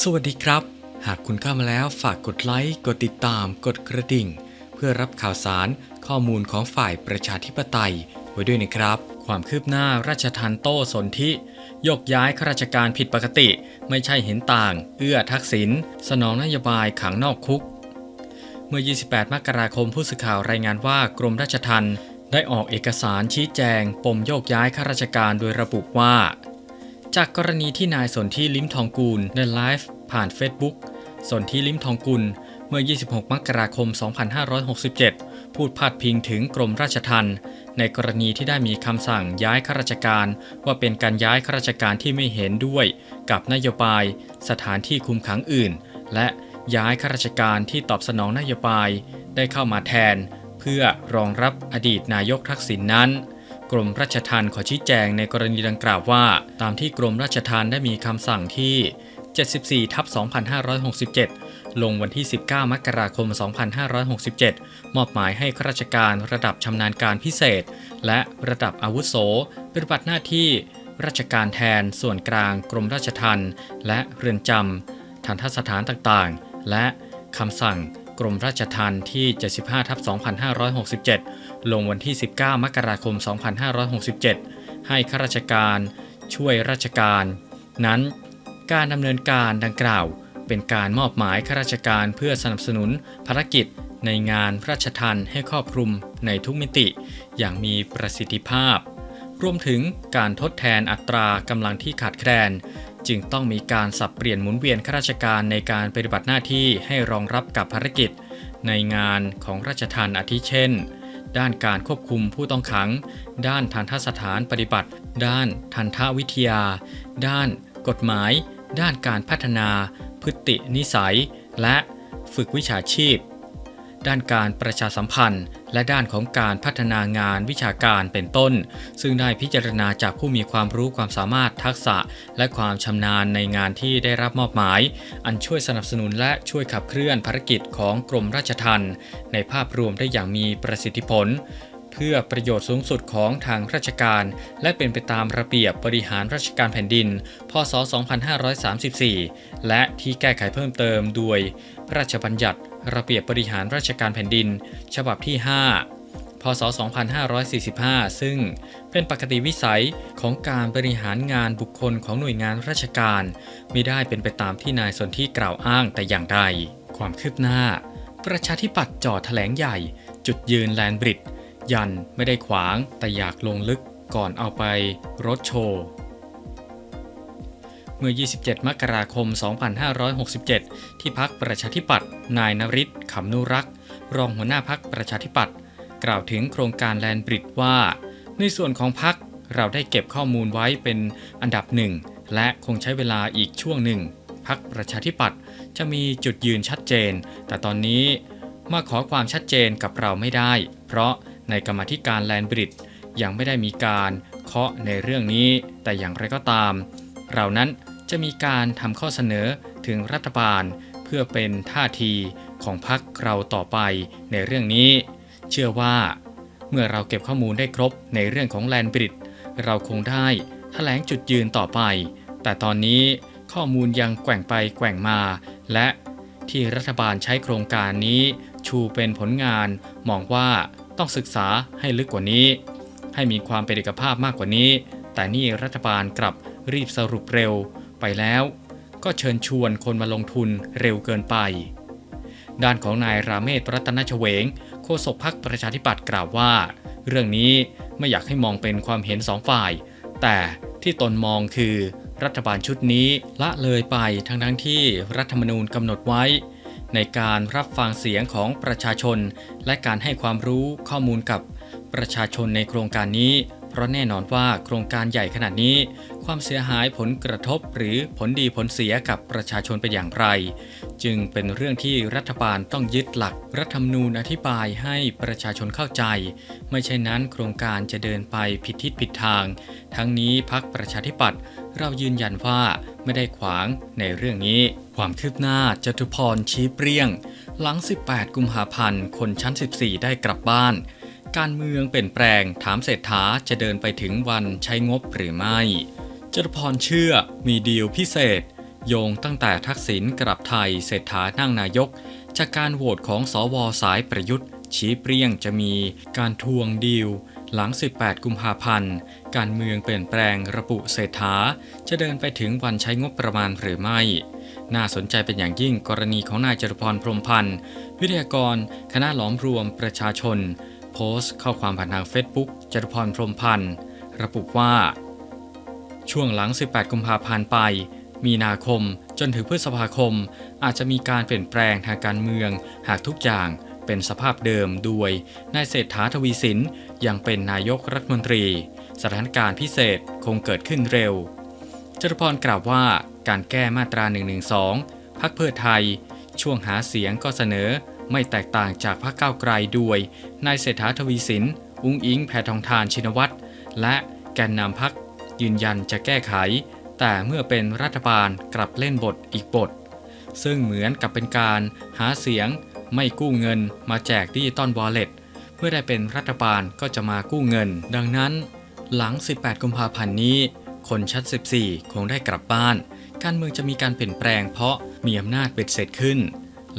สวัสดีครับ หากคุณเข้ามาแล้วฝากกดไลค์ กดติดตาม กดกระดิ่ง เพื่อรับข่าวสารข้อมูลของฝ่ายประชาธิปไตย ไว้ด้วยนะครับ ความคืบหน้าราชทันโต้สนธิยกย้ายข้าราชการผิดปกติ ไม่ใช่เห็นต่าง เอื้อทักษิณสนองนโยบายขังนอกคุก เมื่อ 28 มกราคมผู้สื่อข่าวรายงานว่ากรมราชทัณฑ์ได้ออกเอกสารชี้แจง ปมโยกย้ายข้าราชการโดยระบุว่า จากกรณีที่นายสนธิลิ้มทองกูลได้ไลฟ์ผ่าน Facebook สนธิลิ้มทองกุลเมื่อ 26 มกราคม 2567 พูดพาดพิงถึงกรมราชทัณฑ์ในกรณีที่ได้มีคำสั่งย้ายข้าราชการ ว่าเป็นการย้ายข้าราชการที่ไม่เห็นด้วย กับนโยบาย สถานที่คุมขังอื่น และย้ายข้าราชการที่ตอบสนองนโยบาย ได้เข้ามาแทน เพื่อรองรับอดีตนายกทักษิณนนั้น กรมราชทัณฑ์ขอชี้แจงในกรณีดังกล่าวว่า ตามที่กรมราชทัณฑ์ได้มีคำสั่งที่ 74ทับ2567 ลงวันที่ 19 มกราคม 2567 มอบหมายให้ข้าราชการระดับชำนาญการพิเศษ และระดับอาวุโสปฏิบัติหน้าที่ราชการแทนส่วนกลางกรมราชทัณฑ์และเรือนจำทันทสถานต่างๆ และคำสั่งกรมราชทัณฑ์ที่ 75ทับ2567 ลงวันที่ 19 มกราคม 2567 ให้ข้าราชการช่วยราชการ นั้นการดำเนินการดังกล่าว เป็นการมอบหมายข้าราชการเพื่อสนับสนุนภารกิจในงานพระราชทันให้ครอบคลุมในทุกมิติ อย่างมีประสิทธิภาพ รวมถึงการทดแทนอัตรากำลังที่ขาดแคลน จึงต้องมีการสับเปลี่ยนหมุนเวียนข้าราชการในการปฏิบัติหน้าที่ให้รองรับกับภารกิจ ในงานของราชทันอาทิเช่น ด้านการควบคุมผู้ต้องขัง ด้านทันทสถานปฏิบัติ ด้านทันทวิทยา ด้านกฎหมาย ด้านการพัฒนา พฤตินิสัย และฝึกวิชาชีพ ด้านการประชาสัมพันธ์ และด้านของการพัฒนางานวิชาการเป็นต้น ซึ่งได้พิจารณาจากผู้มีความรู้ความสามารถทักษะ และความชำนาญในงานที่ได้รับมอบหมาย อันช่วยสนับสนุนและช่วยขับเคลื่อนภารกิจของกรมราชทัณฑ์ในภาพรวมได้อย่างมีประสิทธิผลเพื่อประโยชน์สูงสุดของทางราชการ และเป็นไปตามระเบียบบริหารราชการแผ่นดิน พศ 2534 และที่แก้ไขเพิ่มเติมโดยพระราชบัญญัติ ระเบียบบริหารราชการแผ่นดิน ฉบับที่ 5 พศ 2545 ซึ่งเป็นปกติวิสัยของการบริหารงานบุคคลของหน่วยงานราชการ ไม่ได้เป็นไปตามที่นายสนที่กล่าวอ้างแต่อย่างใด ความคืบหน้า ประชาธิปัตย์จ่อแถลงใหญ่ จุดยืนแลนบริดยันไม่ได้ขวางแต่อยากลงลึกก่อนเอาไปรถโชว์ เมื่อ 27 มกราคม 2567 ที่พักประชาธิปัตย์นายนริศขำนุรักษ์ รองหัวหน้าพักประชาธิปัตย์กล่าวถึงโครงการแลนบริดว่า ในส่วนของพักเราได้เก็บข้อมูลไว้เป็นอันดับหนึ่ง และคงใช้เวลาอีกช่วงหนึ่งพักประชาธิปัตย์จะมีจุดยืนชัดเจน แต่ตอนนี้มาขอความชัดเจนกับเราไม่ได้ เพราะในกรรมธิการแลนบริดยังไม่ได้มีการเคาะในเรื่องนี้ แต่อย่างไรก็ตาม เรานั้น จะมีการทำข้อเสนอถึงรัฐบาล เพื่อเป็นท่าทีของพรรคเราต่อไปในเรื่องนี้ เชื่อว่า เมื่อเราเก็บข้อมูลได้ครบในเรื่องของแลนบริดเราคงได้แถลงจุดยืนต่อไป แต่ตอนนี้ข้อมูลยังแกว่งไปแกว่งมา และที่รัฐบาลใช้โครงการนี้ชูเป็นผลงานมองว่าต้องศึกษาให้ลึกกว่านี้ ให้มีความเป็นเอกภาพมากกว่านี้ แต่นี่รัฐบาลกลับรีบสรุปเร็ว ไปแล้ว ก็เชิญชวนคนมาลงทุนเร็วเกินไป ด้านของนายราเมศรัตนชเวงโฆษกพักประชาธิปัตย์กล่าวว่า เรื่องนี้ไม่อยากให้มองเป็นความเห็นสองฝ่าย แต่ที่ตนมองคือรัฐบาลชุดนี้ละเลยไปทั้งทั้งที่รัฐธรรมนูญกำหนดไว้ ในการรับฟังเสียงของประชาชน และการให้ความรู้ข้อมูลกับประชาชนในโครงการนี้ เพราะแน่นอนว่าโครงการใหญ่ขนาดนี้ ความเสียหายผลกระทบหรือผลดีผลเสียกับประชาชนเป็นอย่างไร จึงเป็นเรื่องที่รัฐบาลต้องยึดหลักรัฐธรรมนูญอธิบายให้ประชาชนเข้าใจ ไม่เช่นนั้นโครงการจะเดินไปผิดทิศผิดทาง ทั้งนี้พักประชาธิปัตย์เรายืนยันว่าไม่ได้ขวางในเรื่องนี้ ความคืบหน้าจตุพรชี้เปรี้ยง หลัง 18 กุมภาพันธ์คนชั้น 14 ได้กลับบ้านการเมืองเปลี่ยนแปลงถามเศรษฐาจะเดินไปถึงวันใช้งบหรือไม่ จตุพรเชื่อมีดีลพิเศษ โยงตั้งแต่ทักษิณกลับไทยเศรษฐานั่งนายก จากการโหวตของสวสายประยุทธ์ ชี้เปรี้ยงจะมีการทวงดีล หลัง 18 กุมภาพันธ์ การเมืองเปลี่ยนแปลงระบุเศรษฐา จะเดินไปถึงวันใช้งบประมาณหรือไม่ น่าสนใจเป็นอย่างยิ่งกรณีของนายจตุพรพรมพันธ์ วิทยากร คณะหลอมรวมประชาชน โพสต์ข้อความผ่านทางเฟซบุ๊กจตุพรพรมพันธ์ระบุว่า ช่วงหลัง 18 กุมภาพันธ์ไป มีนาคมจนถึงพฤษภาคม อาจจะมีการเปลี่ยนแปลงทางการเมือง หากทุกอย่างเป็นสภาพเดิมด้วยนายเศรษฐาทวีสินยังเป็นนายกรัฐมนตรี สถานการณ์พิเศษคงเกิดขึ้นเร็วจตุพรกล่าวว่าการแก้มาตรา 112 พักเพื่อไทย ช่วงหาเสียงก็เสนอไม่แตกต่างจากพรรคก้าวไกลด้วยนายเศรษฐาทวีสิน อุ้งอิงแพทองทานชินวัตรและแกนนำพัก ยืนยันจะแก้ไข แต่เมื่อเป็นรัฐบาลกลับเล่นบทอีกบท ซึ่งเหมือนกับเป็นการหาเสียงไม่กู้เงินมาแจกดิจิตอลวอลเล็ตเมื่อได้เป็นรัฐบาลก็จะมากู้เงิน ดังนั้น หลัง 18 กุมภาพันธ์นี้ คนชัด14 คงได้กลับบ้าน การเมืองจะมีการเปลี่ยนแปลงเพราะมีอำนาจเบ็ดเสร็จขึ้น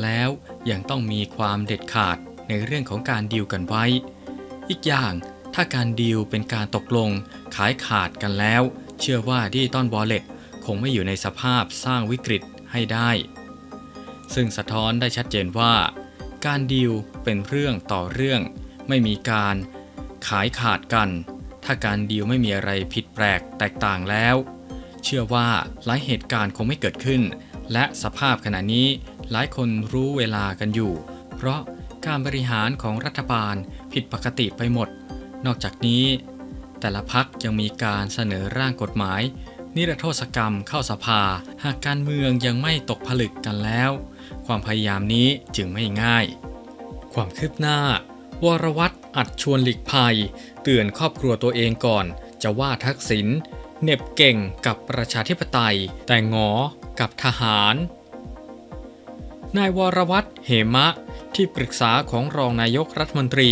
แล้วยังต้องมีความเด็ดขาดในเรื่องของการดีลกันไว้ อีกอย่าง ถ้าการดีลเป็นการตกลง ขายขาดกันแล้ว เชื่อว่าดิจิตอลวอลเล็ตคงไม่อยู่ในสภาพสร้างวิกฤตให้ได้ ซึ่งสะท้อนได้ชัดเจนว่า การดีลเป็นเรื่องต่อเรื่อง ไม่มีการขายขาดกัน ถ้าการดีลไม่มีอะไรผิดแปลกแตกต่างแล้ว เชื่อว่าหลายเหตุการณ์คงไม่เกิดขึ้น และสภาพขณะนี้หลายคนรู้เวลากันอยู่ เพราะการบริหารของรัฐบาลผิดปกติไปหมด นอกจากนี้ แต่ละพักยังมีการเสนอร่างกฎหมาย นิรโทษกรรมเข้าสภา หากการเมืองยังไม่ตกผลึกกันแล้ว ความพยายามนี้จึงไม่ง่าย ความคืบหน้า วรวัตรอัดชวนหลีกภัย เตือนครอบครัวตัวเองก่อน จะว่าทักษิณเหน็บเก่งกับประชาธิปไตย แต่งอกับทหาร นายวรวัตรเหมะ ที่ปรึกษาของรองนายกรัฐมนตรี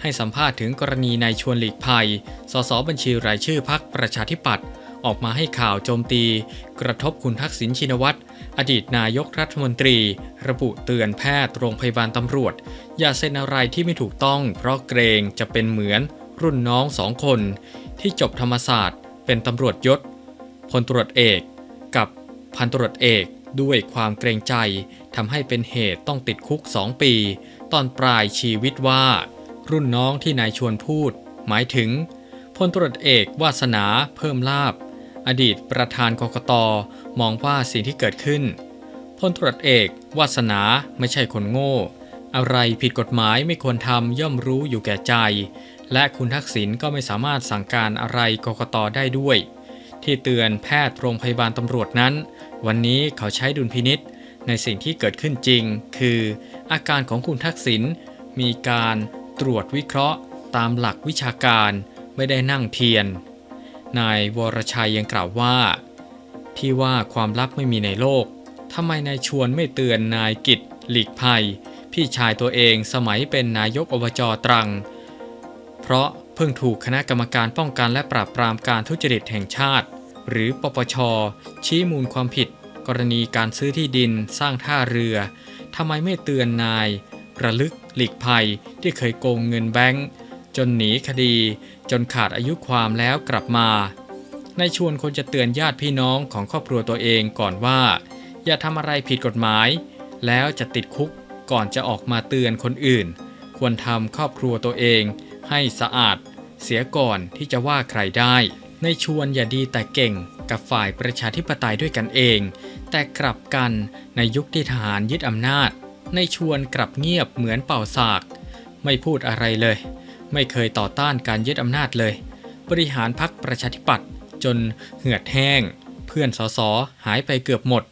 ให้สัมภาษณ์ถึงกรณีนายชวนหลีกภัย สสบัญชีรายชื่อพักประชาธิปัตย์ออกมาให้ข่าวโจมตี กระทบคุณทักษิณชินวัตรอดีตนายกรัฐมนตรี ระบุเตือนแพทย์โรงพยาบาลตำรวจ อย่าเซ็นอะไรที่ไม่ถูกต้อง เพราะเกรงจะเป็นเหมือนรุ่นน้องสองคน ที่จบธรรมศาสตร์ เป็นตำรวจยศพลตรวจเอก กับพันตรวจเอก ด้วยความเกรงใจทำให้เป็นเหตุต้องติดคุก2ปี ตอนปลายชีวิตว่า รุ่นน้องที่นายชวนพูด หมายถึงพลตรวจเอกวาสนาเพิ่มลาบ อดีตประธานกกตมองว่าสิ่งที่เกิดขึ้นพลตรวจเอกวาสนาไม่ใช่คนโง่ อะไรผิดกฎหมายไม่ควรทำย่อมรู้อยู่แก่ใจ และคุณทักษิณก็ไม่สามารถสั่งการอะไรกกตได้ด้วย ที่เตือนแพทย์โรงพยาบาลตำรวจนั้น วันนี้เขาใช้ดุลพินิษในสิ่งที่เกิดขึ้นจริง คือ อาการของคุณทักษิณมีการตรวจวิเคราะห์ ตามหลักวิชาการไม่ได้นั่งเทียน นายวรชัยยังกล่าวว่าที่ว่าความลับไม่มีในโลกทำไมนายชวนไม่เตือนนายกิจหลีกภัย พี่ชายตัวเองสมัยเป็นนายกอบจตรัง เพราะเพิ่งถูกคณะกรรมการป้องกันและปราบปรามการทุจริตแห่งชาติ หรือปปช ชี้มูลความผิด กรณีการซื้อที่ดินสร้างท่าเรือทำไมไม่เตือนนาย ระลึกหลีกภัยที่เคยโกงเงินแบงก์จนหนีคดี จนขาดอายุความแล้วกลับมาในชวนคนจะเตือนญาติพี่น้องของครอบครัวตัวเองก่อนว่า อย่าทำอะไรผิดกฎหมาย แล้วจะติดคุกก่อนจะออกมาเตือนคนอื่น ควรทำครอบครัวตัวเองให้สะอาด เสียก่อนที่จะว่าใครได้ ในชวนอย่าดีแต่เก่งกับฝ่ายประชาธิปไตยด้วยกันเอง แต่กลับกันในยุคที่ทหารยึดอำนาจ ในชวนกลับเงียบเหมือนเป่าสาก ไม่พูดอะไรเลย ไม่เคยต่อต้านการยึดอำนาจเลย บริหารพักประชาธิปัตย์จนเหือดแห้ง เพื่อนสสหายไปเกือบหมด